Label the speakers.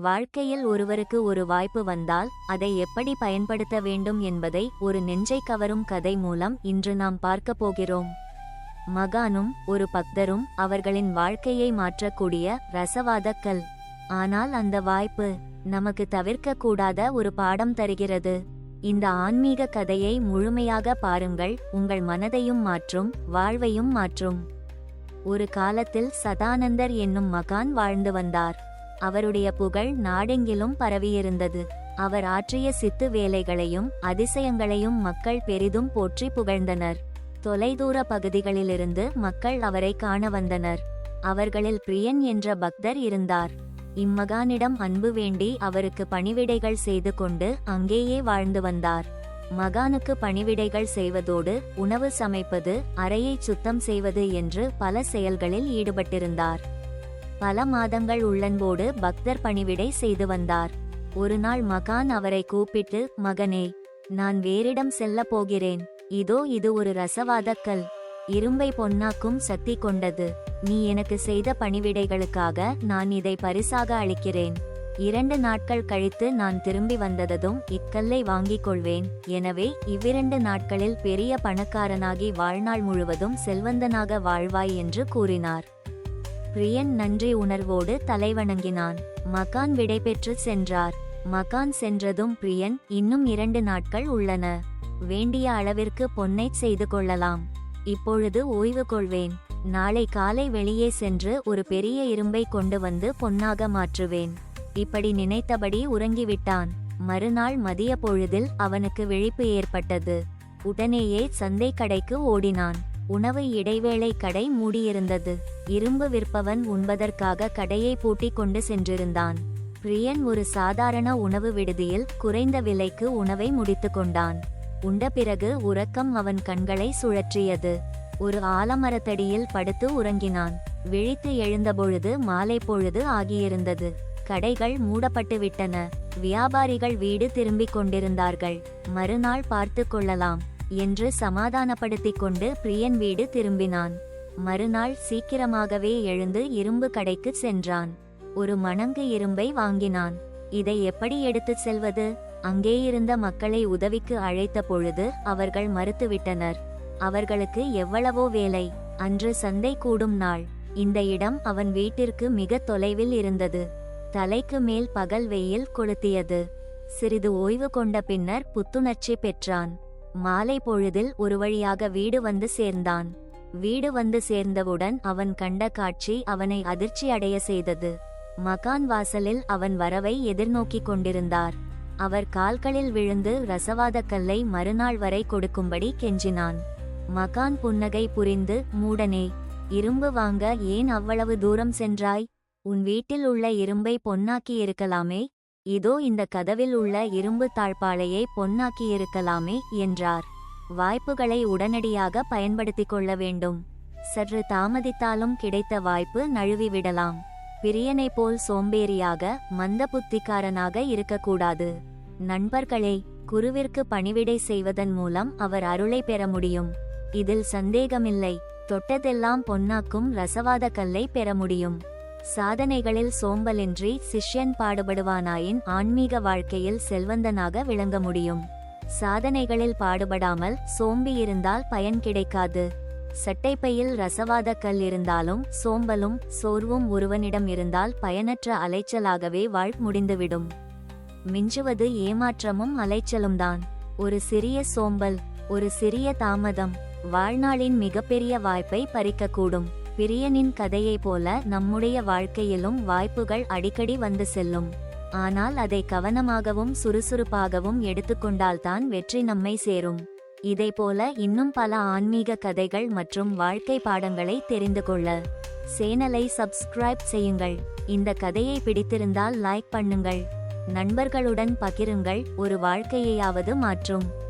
Speaker 1: வாழ்க்கையில் ஒருவருக்கு ஒரு வாய்ப்பு வந்தால் அதை எப்படி பயன்படுத்த வேண்டும் என்பதை ஒரு நெஞ்சை கவரும் கதை மூலம் இன்று நாம் பார்க்கப் போகிறோம். மகானும் ஒரு பக்தரும் அவர்களின் வாழ்க்கையை மாற்றக்கூடிய ரசவாதக்கள். ஆனால் அந்த வாய்ப்பு நமக்கு தவிர்க்க கூடாத ஒரு பாடம் தருகிறது. இந்த ஆன்மீக கதையை முழுமையாக பாருங்கள் உங்கள் மனதையும் மாற்றும் வாழ்வையும் மாற்றும். ஒரு காலத்தில் சதானந்தர் என்னும் மகான் வாழ்ந்து வந்தார். அவருடைய புகழ் நாடெங்கிலும் பரவியிருந்தது. அவர் ஆற்றிய சித்து வேலைகளையும் அதிசயங்களையும் மக்கள் பெரிதும் போற்றி புகழ்ந்தனர். தொலைதூர பகுதிகளிலிருந்து மக்கள் அவரை காண வந்தனர். அவர்களில் பிரியன் என்ற பக்தர் இருந்தார். இம்மகானிடம் அன்பு வேண்டி அவருக்கு பணிவிடைகள் செய்து கொண்டு அங்கேயே வாழ்ந்து வந்தார். மகானுக்கு பணிவிடைகள் செய்வதோடு உணவு சமைப்பது அறையை சுத்தம் செய்வது என்று பல செயல்களில் ஈடுபட்டிருந்தார். பல மாதங்கள் உள்ளன்போடு பக்தர் பணிவிடை செய்து வந்தார். ஒரு நாள் மகான் அவரை கூப்பிட்டு மகனே நான் வேறிடம் செல்லப் போகிறேன். இதோ இது ஒரு ரசவாதக் கல். இரும்பை பொன்னாக்கும் சக்தி கொண்டது. நீ எனக்கு செய்த பணிவிடைகளுக்காக நான் இதை பரிசாக அளிக்கிறேன். இரண்டு நாட்கள் கழித்து நான் திரும்பி வந்ததும் இக்கல்லை வாங்கிக் கொள்வேன். எனவே இவ்விரண்டு நாட்களில் பெரிய பணக்காரனாகி வாழ்நாள் முழுவதும் செல்வந்தனாக வாழ்வாய் என்று கூறினார். பிரியன் நன்றி உணர்வோடு தலைவணங்கினான். மகான் விடைபெற்று சென்றார். மகான் சென்றதும் பிரியன் இன்னும் இரண்டு நாட்கள் உள்ளன. வேண்டிய அளவிற்கு பொன்னை செய்து கொள்ளலாம். இப்பொழுது ஓய்வு கொள்வேன். நாளை காலை வெளியே சென்று ஒரு பெரிய இரும்பை கொண்டு வந்து பொன்னாக மாற்றுவேன். இப்படி நினைத்தபடி உறங்கிவிட்டான். மறுநாள் மதிய பொழுதில் அவனுக்கு விழிப்பு ஏற்பட்டது. உடனேயே சந்தை கடைக்கு ஓடினான். உணவு இடைவேளை கடை மூடியிருந்தது. இரும்பு விற்பவன் உண்பதற்காக கடையை பூட்டிக் கொண்டு சென்றிருந்தான். பிரியன் ஒரு சாதாரண உணவு விடுதியில் குறைந்த விலைக்கு உணவை முடித்து கொண்டான். உண்ட பிறகு உறக்கம் அவன் கண்களை சுழற்றியது. ஒரு ஆலமரத்தடியில் படுத்து உறங்கினான். விழித்து எழுந்தபொழுது மாலை பொழுது ஆகியிருந்தது. கடைகள் மூடப்பட்டு விட்டன வியாபாரிகள் வீடு திரும்பிக் கொண்டிருந்தார்கள். மறுநாள் பார்த்து கொள்ளலாம். என்று சமாதானப்படுத்திக் கொண்டு பிரியன் வீடு திரும்பினான். மறுநாள் சீக்கிரமாகவே எழுந்து இரும்பு கடைக்கு சென்றான். ஒரு மணங்கு இரும்பை வாங்கினான். இதை எப்படி எடுத்துச் செல்வது? அங்கே இருந்த மக்களை உதவிக்கு அழைத்த பொழுது அவர்கள் மறுத்துவிட்டனர். அவர்களுக்கு எவ்வளவோ வேலை. அன்று சந்தை கூடும் நாள். இந்த இடம் அவன் வீட்டிற்கு மிக தொலைவில் இருந்தது. தலைக்கு மேல் பகல் வெயில் கொளுத்தியது. சிறிது ஓய்வு கொண்ட பின்னர் புத்துணர்ச்சி பெற்றான். மாலை பொழுதில் ஒரு வழியாக வீடு வந்து சேர்ந்தான். வீடு வந்து சேர்ந்தவுடன் அவன் கண்ட காட்சி அவனை அதிர்ச்சி அடைய செய்தது. மகான் வாசலில் அவன் வரவை எதிர்நோக்கிக் கொண்டிருந்தார். அவர் கால்களில் விழுந்து ரசவாதக் கல்லை மறுநாள் வரை கொடுக்கும்படி கெஞ்சினான். மகான் புன்னகை புரிந்து மூடனே இரும்பு வாங்க ஏன் அவ்வளவு தூரம் சென்றாய்? உன் வீட்டில் உள்ள இரும்பை பொன்னாக்கி இருக்கலாமே இதோ இந்த கதவில் உள்ள இரும்பு தாழ்பாளையை பொன்னாக்கியிருக்கலாமே என்றார். வாய்ப்புகளை உடனடியாக பயன்படுத்திக் கொள்ள வேண்டும். சற்று தாமதித்தாலும் கிடைத்த வாய்ப்பு நழுவிவிடலாம். பிரியனை போல் சோம்பேறியாக மந்த புத்திக்காரனாக இருக்கக்கூடாது. நண்பர்களே குருவிற்கு பணிவிடை செய்வதன் மூலம் அவர் அருளை பெற முடியும். இதில் சந்தேகமில்லை. தொட்டதெல்லாம் பொன்னாக்கும் ரசவாத கல்லை பெற முடியும். சாதனைகளில் சோம்பலின்றி சிஷ்யன் பாடுபடுவானாயின் ஆன்மீக வாழ்க்கையில் செல்வந்தனாக விளங்க முடியும். சாதனைகளில் பாடுபடாமல் சோம்பி இருந்தால் பயன் கிடைக்காது. சட்டைப்பையில் ரசவாத கல் இருந்தாலும் சோம்பலும் சோர்வும் ஒருவனிடம் இருந்தால் பயனற்ற அலைச்சலாகவே வாழ் முடிந்துவிடும். மிஞ்சுவது ஏமாற்றமும் அலைச்சலும்தான். ஒரு சிறிய சோம்பல் ஒரு சிறிய தாமதம் வாழ்நாளின் மிகப்பெரிய வாய்ப்பை பறிக்கக்கூடும். பிரியனின் கதையைப் போல நம்முடைய வாழ்க்கையிலும் வாய்ப்புகள் அடிக்கடி வந்து செல்லும். ஆனால் அதை கவனமாகவும் சுறுசுறுப்பாகவும் எடுத்துக்கொண்டால்தான் வெற்றி நம்மை சேரும். இதைப்போல இன்னும் பல ஆன்மீக கதைகள் மற்றும் வாழ்க்கை பாடங்களை தெரிந்து கொள்ள சேனலை சப்ஸ்கிரைப் செய்யுங்கள். இந்த கதையை பிடித்திருந்தால் லைக் பண்ணுங்கள். நண்பர்களுடன் பகிருங்கள். ஒரு வாழ்க்கையையாவது மாற்றும்.